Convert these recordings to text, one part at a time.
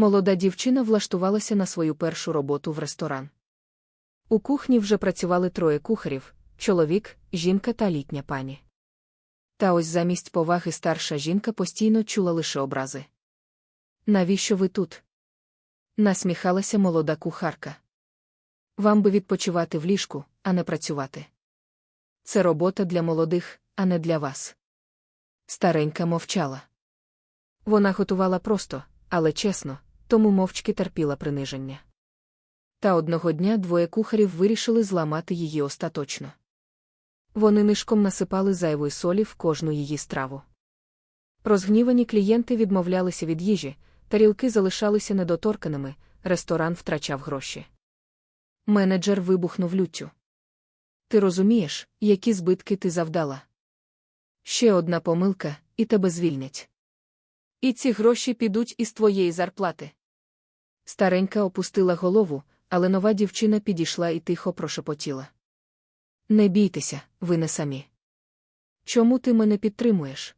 Молода дівчина влаштувалася на свою першу роботу в ресторан. У кухні вже працювали троє кухарів чоловік, жінка та літня пані. Та ось замість поваги старша жінка постійно чула лише образи. Навіщо ви тут? насміхалася молода кухарка. Вам би відпочивати в ліжку, а не працювати. Це робота для молодих, а не для вас. Старенька мовчала. Вона готувала просто, але чесно, тому мовчки терпіла приниження. Та одного дня двоє кухарів вирішили зламати її остаточно. Вони нишком насипали зайвої солі в кожну її страву. Розгнівані клієнти відмовлялися від їжі, тарілки залишалися недоторканими, ресторан втрачав гроші. Менеджер вибухнув люттю. Ти розумієш, які збитки ти завдала? Ще одна помилка, і тебе звільнять. І ці гроші підуть із твоєї зарплати. Старенька опустила голову, але нова дівчина підійшла і тихо прошепотіла. Не бійтеся, ви не самі. Чому ти мене підтримуєш?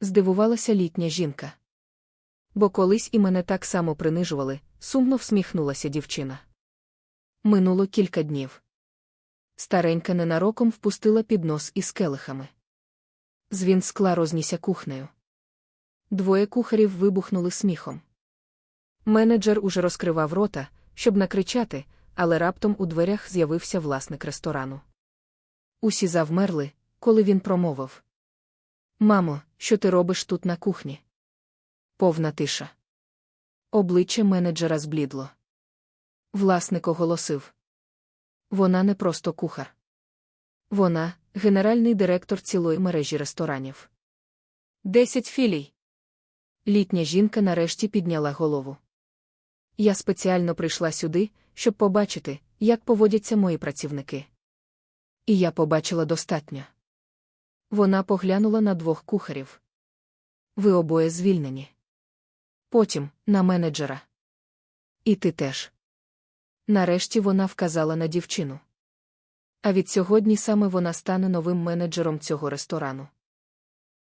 Здивувалася літня жінка. Бо колись і мене так само принижували, сумно всміхнулася дівчина. Минуло кілька днів. Старенька ненароком впустила піднос із келихами. Звін скла рознісся кухнею. Двоє кухарів вибухнули сміхом. Менеджер уже розкривав рота, щоб накричати, але раптом у дверях з'явився власник ресторану. Усі завмерли, коли він промовив. Мамо, що ти робиш тут на кухні? Повна тиша. Обличчя менеджера зблідло. Власник оголосив. Вона не просто кухар. Вона генеральний директор цілої мережі ресторанів. Десять філій. Літня жінка нарешті підняла голову. Я спеціально прийшла сюди, щоб побачити, як поводяться мої працівники. І я побачила достатньо. Вона поглянула на двох кухарів. Ви обоє звільнені. Потім на менеджера. І ти теж. Нарешті вона вказала на дівчину. А від сьогодні саме вона стане новим менеджером цього ресторану.